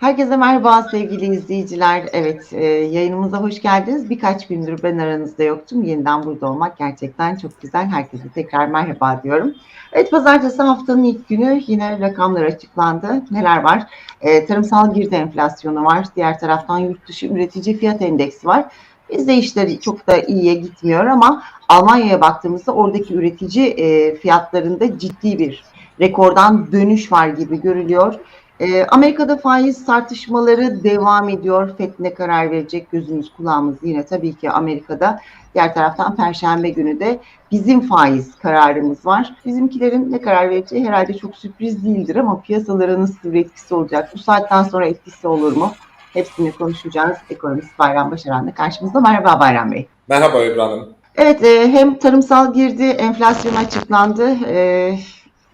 Herkese merhaba sevgili izleyiciler. Evet, e, yayınımıza hoş geldiniz. Birkaç gündür ben aranızda yoktum. Yeniden burada olmak gerçekten çok güzel. Herkese tekrar merhaba diyorum. Evet, pazartesi haftanın ilk günü yine rakamlar açıklandı. Neler var? E, tarımsal girdi enflasyonu var. Diğer taraftan yurt dışı üretici fiyat endeksi var. Bizde işler çok da iyiye gitmiyor ama Almanya'ya baktığımızda oradaki üretici e, fiyatlarında ciddi bir rekordan dönüş var gibi görülüyor. E, Amerika'da faiz tartışmaları devam ediyor. FED ne karar verecek gözümüz kulağımız yine tabii ki Amerika'da. Diğer taraftan Perşembe günü de bizim faiz kararımız var. Bizimkilerin ne karar vereceği herhalde çok sürpriz değildir ama piyasalara nasıl bir etkisi olacak? Bu saatten sonra etkisi olur mu? Hepsini konuşacağız. Ekonomist Bayram Başaran da karşımızda. Merhaba Bayram Bey. Merhaba Ebru Hanım. Evet, e, hem tarımsal girdi, enflasyon açıklandı. E,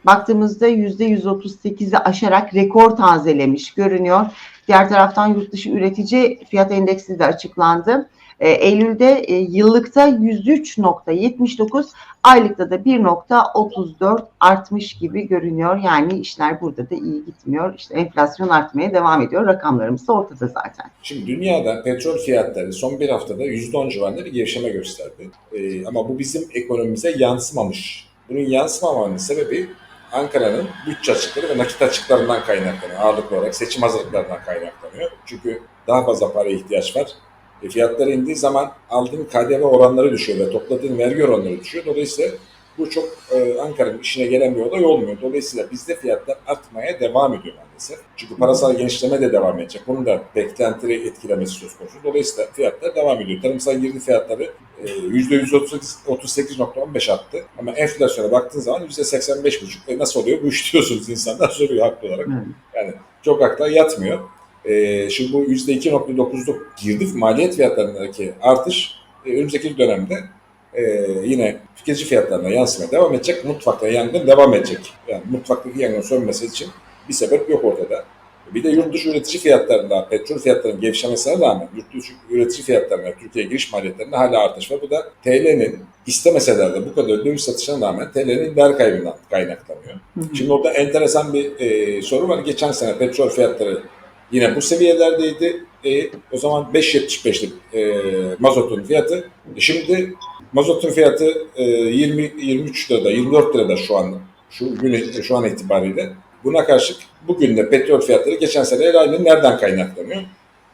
baktığımızda %138'i aşarak rekor tazelemiş görünüyor. Diğer taraftan yurt dışı üretici fiyat endeksi de açıklandı. E, Eylül'de e, yıllıkta 103.79, aylıkta da 1.34 artmış gibi görünüyor. Yani işler burada da iyi gitmiyor. İşte enflasyon artmaya devam ediyor. Rakamlarımız da ortada zaten. Şimdi dünyada petrol fiyatları son bir haftada %10 civarında bir gevşeme gösterdi. Ee, ama bu bizim ekonomimize yansımamış. Bunun yansımamanın sebebi Ankara'nın bütçe açıkları ve nakit açıklarından kaynaklanıyor. Ağırlıklı olarak seçim hazırlıklarından kaynaklanıyor. Çünkü daha fazla paraya ihtiyaç var. E, fiyatlar indiği zaman aldığın KDV oranları düşüyor ve topladığın vergi oranları düşüyor. Dolayısıyla bu çok e, Ankara'nın işine gelen bir olay olmuyor. Dolayısıyla bizde fiyatlar artmaya devam ediyor maalesef. Çünkü parasal genişleme de devam edecek. Bunun da beklentileri etkilemesi söz konusu. Dolayısıyla fiyatlar devam ediyor. Tarımsal girdi fiyatları e, %138.15 arttı. Ama enflasyona baktığın zaman %85.5. E nasıl oluyor? Bu iş diyorsunuz insanlar soruyor haklı olarak. Yani çok akla yatmıyor. E, şimdi bu %2.9'luk girdi maliyet fiyatlarındaki artış e, önümüzdeki dönemde e, yine tüketici fiyatlarına yansımaya devam edecek. Mutfakta yangın devam edecek. Yani mutfaktaki yangın sönmesi için bir sebep yok ortada. Bir de yurt dışı üretici fiyatlarında petrol fiyatlarının gevşemesine rağmen yurt dışı üretici fiyatlarına Türkiye giriş maliyetlerinde hala artış var. Bu da TL'nin istemeseler de bu kadar döviz satışına rağmen TL'nin değer kaybından kaynaklanıyor. Hı hı. Şimdi orada enteresan bir e, soru var. Geçen sene petrol fiyatları yine bu seviyelerdeydi. E, o zaman 5.75'lik e, mazotun fiyatı. E, şimdi mazotun fiyatı e, 20 23 lirada, 24 lirada şu an şu gün şu an itibariyle. Buna karşılık bugün de petrol fiyatları geçen sene aynı nereden kaynaklanıyor?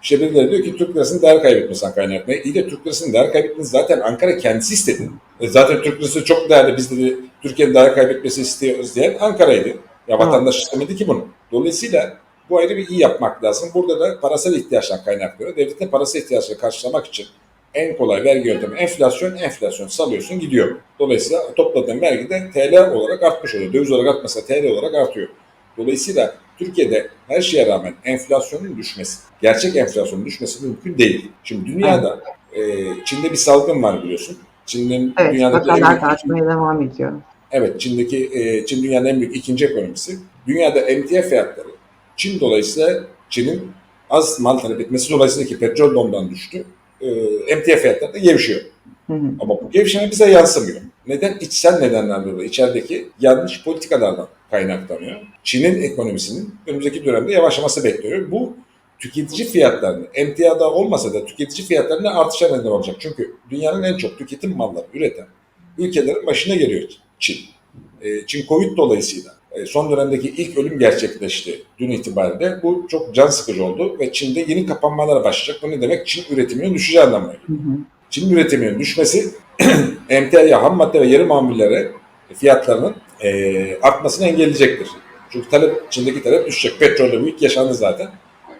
İşte birileri diyor ki Türk lirasının değer kaybetmesinden kaynaklanıyor. İyi de Türk lirasının değer kaybetmesi zaten Ankara kendisi istedi. E zaten Türk lirası çok değerli. Biz dedi Türkiye'nin değer kaybetmesi istiyoruz diyen Ankara'ydı. Ya vatandaş istemedi ki bunu. Dolayısıyla bu ayrı bir iyi yapmak lazım. Burada da parasal ihtiyaçtan kaynaklanıyor. Devletin parasal ihtiyaçları karşılamak için en kolay vergi yöntemi enflasyon, enflasyon salıyorsun gidiyor. Dolayısıyla topladığın vergi de TL olarak artmış oluyor. Döviz olarak artmasa TL olarak artıyor. Dolayısıyla Türkiye'de her şeye rağmen enflasyonun düşmesi, gerçek enflasyonun düşmesi mümkün değil. Şimdi dünyada e, Çin'de bir salgın var biliyorsun. Çin'in Evet, dünyadaki en büyük- artmaya devam ediyor. Evet, Çin'deki e, Çin dünyanın en büyük ikinci ekonomisi. Dünyada emtia fiyatları Çin dolayısıyla Çin'in az mal talep etmesi dolayısıyla ki petrol dondan düştü. E, da gevşiyor. Hı hı. Ama bu gevşeme bize yansımıyor. Neden? İçsel nedenlerden dolayı. içerideki yanlış politikalardan kaynaklanıyor. Çin'in ekonomisinin önümüzdeki dönemde yavaşlaması bekleniyor. Bu tüketici fiyatlarını, emtiada olmasa da tüketici fiyatlarına artışa neden olacak. Çünkü dünyanın en çok tüketim malları üreten ülkelerin başına geliyor Çin. E, Çin Covid dolayısıyla son dönemdeki ilk ölüm gerçekleşti dün itibariyle. Bu çok can sıkıcı oldu ve Çin'de yeni kapanmalar başlayacak. Bu ne demek? Çin üretiminin düşeceği anlamına geliyor. Çin üretiminin düşmesi emtia, ham madde ve yarı mamullere fiyatlarının e, artmasını engelleyecektir. Çünkü talep, Çin'deki talep düşecek. Petrolde ilk yaşandı zaten.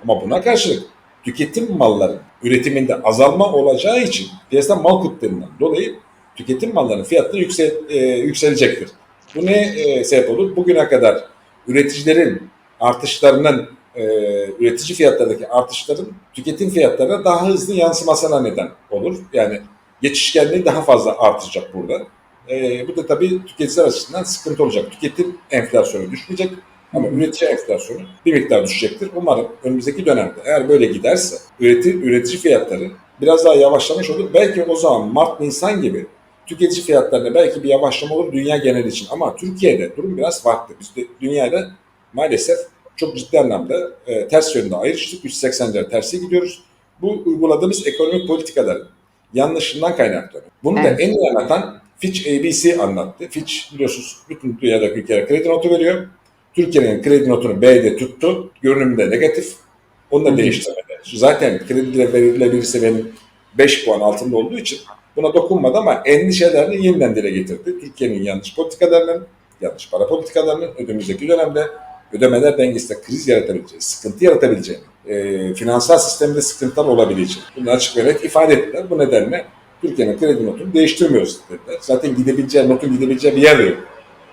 Ama buna karşılık tüketim malları üretiminde azalma olacağı için piyasada mal kutlerinden dolayı tüketim mallarının fiyatları yüksel, e, yükselecektir. Bu ne e, sebep olur? Bugüne kadar üreticilerin artışlarının e, üretici fiyatlarındaki artışların tüketim fiyatlarına daha hızlı yansımasına neden olur. Yani geçişkenliği daha fazla artacak burada. E, bu da tabii tüketiciler açısından sıkıntı olacak. Tüketim enflasyonu düşmeyecek ama üretici enflasyonu bir miktar düşecektir. Umarım önümüzdeki dönemde eğer böyle giderse üreti, üretici fiyatları biraz daha yavaşlamış olur. Belki o zaman Mart, Nisan gibi tüketici fiyatlarında belki bir yavaşlama olur dünya geneli için. Ama Türkiye'de durum biraz farklı. Biz de dünyada maalesef çok ciddi anlamda e, ters yönde ayrıştık. 380 derece terse gidiyoruz. Bu uyguladığımız ekonomik politikaların yanlışından kaynaklanıyor. Bunu da en iyi anlatan Fitch ABC anlattı. Fitch biliyorsunuz bütün dünyadaki ülkelere kredi notu veriyor. Türkiye'nin kredi notunu B'de tuttu. Görünümde negatif. Onu da değiştirmedi. Zaten krediyle verilebilirse benim 5 puan altında olduğu için buna dokunmadı ama endişelerini yeniden dile getirdi. Türkiye'nin yanlış politikalarının, yanlış para politikalarının önümüzdeki dönemde ödemeler dengesinde kriz yaratabileceği, sıkıntı yaratabileceğini, e, finansal sistemde sıkıntılar olabileceğini bunu açık ve net ifade ettiler. Bu nedenle Türkiye'nin kredi notunu değiştirmiyoruz dediler. Zaten gidebileceği, notun gidebileceği bir yer yok.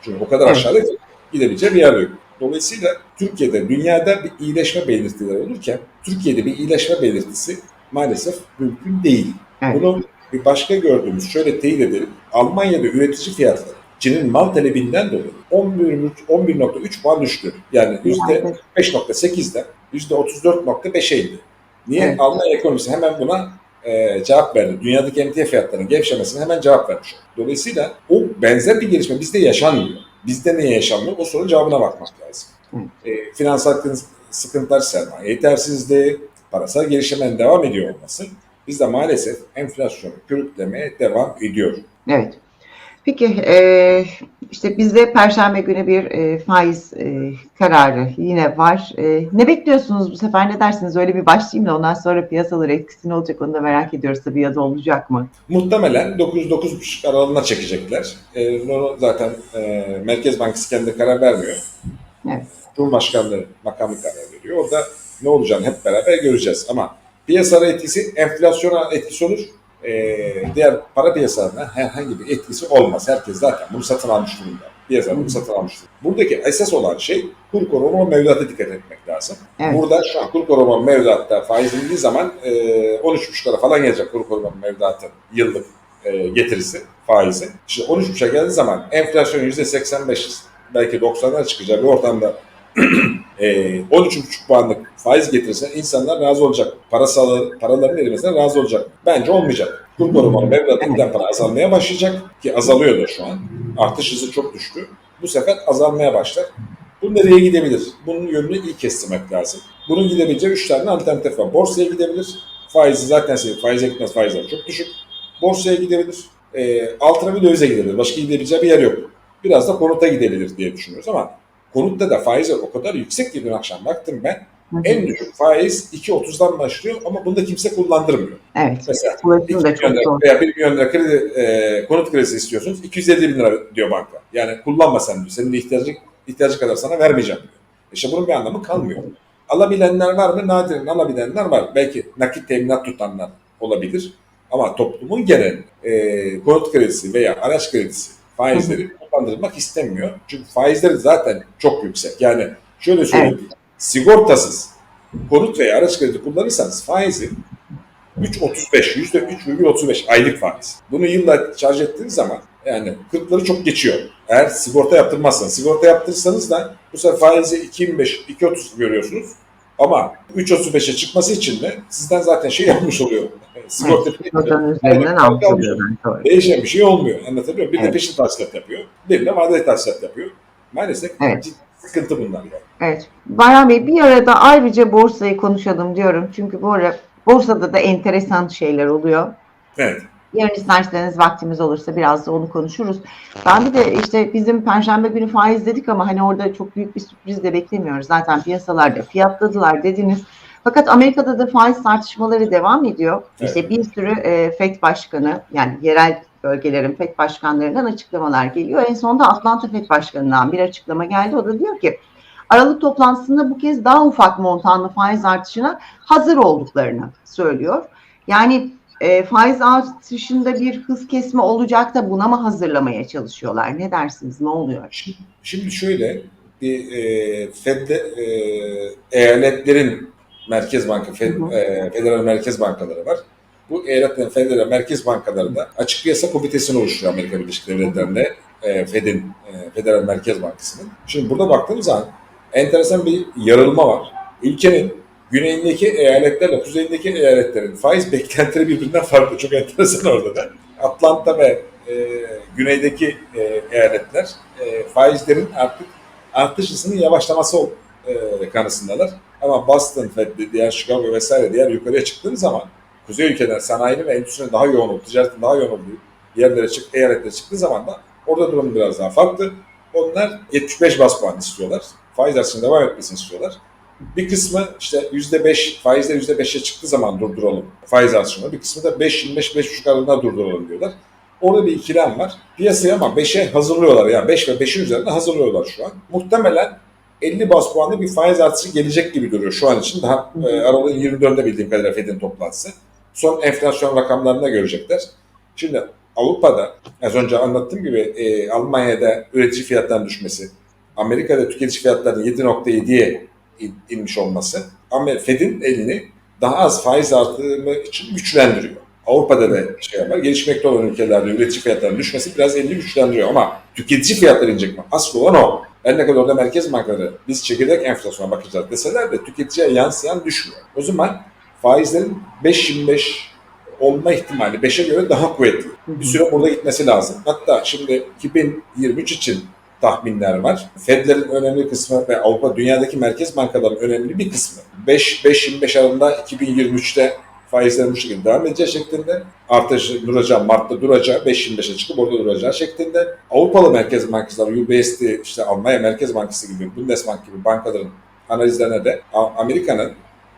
Çünkü o kadar aşağıda ki gidebileceği bir yer yok. Dolayısıyla Türkiye'de dünyada bir iyileşme belirtileri olurken Türkiye'de bir iyileşme belirtisi maalesef mümkün değil. Bunu bir başka gördüğümüz şöyle teyit edelim. Almanya'da üretici fiyatları Çin'in mal talebinden dolayı 11 11.3 puan düştü. Yani Evet. %5.8'den %34.5'e indi. Niye? Evet. Almanya ekonomisi hemen buna e, cevap verdi. Dünyadaki emtia fiyatlarının gevşemesine hemen cevap vermiş. Dolayısıyla o benzer bir gelişme bizde yaşanmıyor. Bizde niye yaşanmıyor? O sorunun cevabına bakmak lazım. E, finansal kın- sıkıntılar, sermaye yetersizliği, parasal gelişmenin devam ediyor olması bizde maalesef enflasyonu körüklemeye devam ediyor. Evet. Peki e, işte bizde Perşembe günü bir e, faiz e, kararı yine var. E, ne bekliyorsunuz bu sefer ne dersiniz? Öyle bir başlayayım da ondan sonra piyasalar etkisi ne olacak onu da merak ediyoruz tabii ya da olacak mı? Muhtemelen 9-9,5 aralığına çekecekler. E, bunu zaten e, Merkez Bankası kendi karar vermiyor. Evet. Cumhurbaşkanlığı makamı karar veriyor. Orada ne olacağını hep beraber göreceğiz. Ama piyasalara etkisi enflasyona etkisi olur. E, diğer para piyasalarına herhangi bir etkisi olmaz. Herkes zaten bunu satın almış durumda. Piyasa bunu satın almış durumda. Buradaki esas olan şey kur koruma mevduata dikkat etmek lazım. Evet. Burada şu an kur koruma mevduatta faiz indiği zaman e, 13,5'lara falan gelecek kur koruma mevduatın yıllık e, getirisi, faizi. İşte 13,5'a geldiği zaman enflasyon %85 belki 90'lara çıkacağı bir ortamda e, 13,5 puanlık faiz getirirse insanlar razı olacak. Parasal, paraların erimesine razı olacak. Bence olmayacak. Kur korumalı mevduatından para azalmaya başlayacak ki azalıyor da şu an. Artış hızı çok düştü. Bu sefer azalmaya başlar. Bu nereye gidebilir? Bunun yönünü iyi kestirmek lazım. Bunun gidebileceği 3 tane alternatif var. Borsaya gidebilir. Faizi zaten seviyor. Faize gitmez faizler çok düşük. Borsaya gidebilir. E, altına bir dövize gidebilir. Başka gidebileceği bir yer yok. Biraz da konuta gidebilir diye düşünüyoruz ama konutta da faizler o kadar yüksek ki dün akşam baktım ben. Hı hı. En düşük faiz 2.30'dan başlıyor ama bunu da kimse kullandırmıyor. Evet. Mesela Ulaşım da 2 çok milyon zor. lira veya 1 milyon lira kredi, e, konut kredisi istiyorsunuz. 250 bin lira diyor banka. Yani kullanma sen diyor. Senin ihtiyacı, ihtiyacı kadar sana vermeyeceğim diyor. İşte bunun bir anlamı kalmıyor. Alabilenler var mı? Nadiren alabilenler var. Belki nakit teminat tutanlar olabilir. Ama toplumun genel e, konut kredisi veya araç kredisi faizleri kullandırmak istemiyor. Çünkü faizleri zaten çok yüksek. Yani şöyle söyleyeyim. Sigortasız konut veya araç kredi kullanırsanız faizi 3.35, %3,35 aylık faiz. Bunu yılla şarj ettiğiniz zaman yani 40'ları çok geçiyor. Eğer sigorta yaptırmazsanız, sigorta yaptırırsanız da bu sefer faizi 2.25, 2.30 görüyorsunuz. Ama 3.35'e çıkması için de sizden zaten şey yapmış oluyor. Sigorta Sigortanın üzerinden. Değişen bir şey olmuyor. Anlatabiliyor muyum? Bir de Evet. peşin tahsilat yapıyor. Bir de vadeli tahsilat yapıyor. Maalesef Evet. ciddi sıkıntı bunlar. Yani. Evet. Bayram Bey bir arada ayrıca borsayı konuşalım diyorum. Çünkü bu ara borsada da enteresan şeyler oluyor. Evet. Yarın isterseniz vaktimiz olursa biraz da onu konuşuruz. Ben bir de işte bizim Perşembe günü faiz dedik ama hani orada çok büyük bir sürpriz de beklemiyoruz. Zaten piyasalarda fiyatladılar dediniz. Fakat Amerika'da da faiz tartışmaları devam ediyor. Evet. İşte bir sürü e, FED başkanı yani yerel bölgelerin FED başkanlarından açıklamalar geliyor. En sonunda Atlanta FED başkanından bir açıklama geldi. O da diyor ki Aralık toplantısında bu kez daha ufak montanlı faiz artışına hazır olduklarını söylüyor. Yani e, faiz artışında bir hız kesme olacak da buna mı hazırlamaya çalışıyorlar? Ne dersiniz? Ne oluyor? Şimdi, şimdi şöyle bir e, Fed'de e, eyaletlerin merkez banka, Fed, e, federal merkez bankaları var. Bu eyaletlerin federal merkez bankaları da açık piyasa komitesini oluşturuyor Amerika Birleşik Devletleri'nde e, Fed'in, e, Federal Merkez Bankası'nın. Şimdi burada baktığımız zaman enteresan bir yarılma var. Ülkenin güneyindeki eyaletlerle kuzeyindeki eyaletlerin faiz beklentileri birbirinden farklı. Çok enteresan orada da. Atlanta ve e, güneydeki e, eyaletler e, faizlerin artık artış hızının yavaşlaması e, kanısındalar. Ama Boston, Fed, diğer Chicago vesaire diğer yukarıya çıktığınız zaman kuzey ülkeler sanayinin ve endüstrinin daha yoğun olduğu, ticaretin daha yoğun olduğu yerlere çık, eyaletlere çıktığı zaman da orada durum biraz daha farklı. Onlar 75 bas puan istiyorlar. Faiz artışının devam etmesini istiyorlar. Bir kısmı işte %5, faizler %5'e çıktığı zaman durduralım faiz artışını. Bir kısmı da 5-25-5,5 aralığında durduralım diyorlar. Orada bir ikilem var. Piyasayı ama 5'e hazırlıyorlar. Yani 5 ve 5'in üzerinde hazırlıyorlar şu an. Muhtemelen 50 bas puanlı bir faiz artışı gelecek gibi duruyor şu an için. Daha e, aralığın 24'ünde bildiğim kadarıyla Fed'in toplantısı. Son enflasyon rakamlarını görecekler. Şimdi Avrupa'da az önce anlattığım gibi e, Almanya'da üretici fiyatlarının düşmesi, Amerika'da tüketici fiyatlarının 7.7'ye in- inmiş olması Amer- Fed'in elini daha az faiz artımı için güçlendiriyor. Avrupa'da da şey var. Gelişmekte olan ülkelerde üretici fiyatlarının düşmesi biraz elini güçlendiriyor ama tüketici fiyatları inecek mi? Asıl olan o. Her ne kadar orada merkez bankaları biz çekirdek enflasyona bakacağız deseler de tüketiciye yansıyan düşmüyor. O zaman faizlerin 5.25 olma ihtimali 5'e göre daha kuvvetli. Bir süre burada gitmesi lazım. Hatta şimdi 2023 için tahminler var. Fedlerin önemli kısmı ve Avrupa dünyadaki merkez bankaların önemli bir kısmı 5-5-25 aralığında 2023'te faizlerin bu şekilde devam edeceği şeklinde artışı duracağı, Mart'ta duracağı, 5.25'e çıkıp orada duracağı şeklinde. Avrupalı merkez bankaları, UBS'ti, işte Almanya Merkez Bankası gibi, Bundesbank gibi bankaların analizlerine de Amerika'nın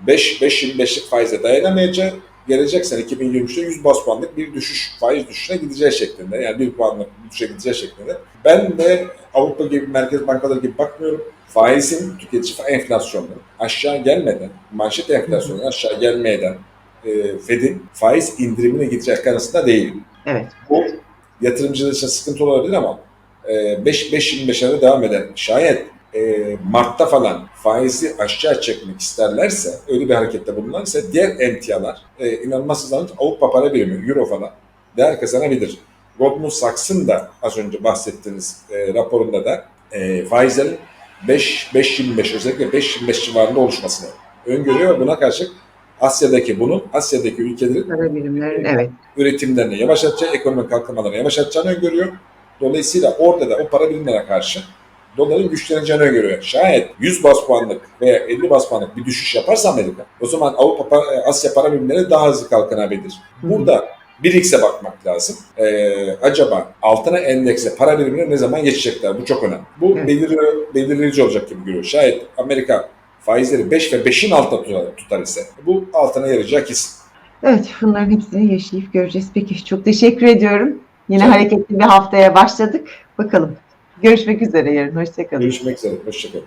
5-5.25'lik faize dayanamayacağı, gelecek sene 2023'te 100 bas puanlık bir düşüş, faiz düşüşüne gideceği şeklinde. Yani 1 puanlık bir düşüşe gideceği şeklinde. Ben de Avrupa gibi merkez bankaları gibi bakmıyorum. Faizin tüketici enflasyonu aşağı gelmeden, manşet enflasyonu aşağı gelmeden e, Fed'in faiz indirimine gidecek kanısında değilim. Evet. Bu yatırımcılar için sıkıntı olabilir ama e, 5-5-25'e devam eden şayet e, Mart'ta falan faizi aşağı çekmek isterlerse, öyle bir harekette bulunurlarsa diğer emtialar e, inanılmaz hızlanır. Avrupa para birimi, Euro falan değer kazanabilir. Goldman Sachs'ın da az önce bahsettiğiniz e, raporunda da e, faizlerin 5-5-25 özellikle 5-25 civarında oluşmasını öngörüyor. Buna karşılık Asya'daki bunun, Asya'daki ülkelerin Para birimlerin evet. üretimlerini yavaşlatacağı, ekonomik kalkınmalarını yavaşlatacağını öngörüyor. Dolayısıyla orada da o para birimlerine karşı doların güçleneceğini öngörüyor. Şayet 100 bas puanlık veya 50 bas puanlık bir düşüş yaparsa Amerika, o zaman Avrupa, para- Asya para birimleri daha hızlı kalkınabilir. Burada bir X'e bakmak lazım. Ee, acaba altına endekse para birimine ne zaman geçecekler? Bu çok önemli. Bu belirli- belirleyici olacak gibi görüyor. Şayet Amerika faizleri 5 ve 5'in altında tutar, tutar ise bu altına yarayacağı kesin. Evet, bunların hepsini yaşayıp göreceğiz. Peki, çok teşekkür ediyorum. Yine Çok- hareketli bir haftaya başladık. Bakalım. Görüşmek üzere yarın. Hoşçakalın. Görüşmek üzere. Hoşçakalın.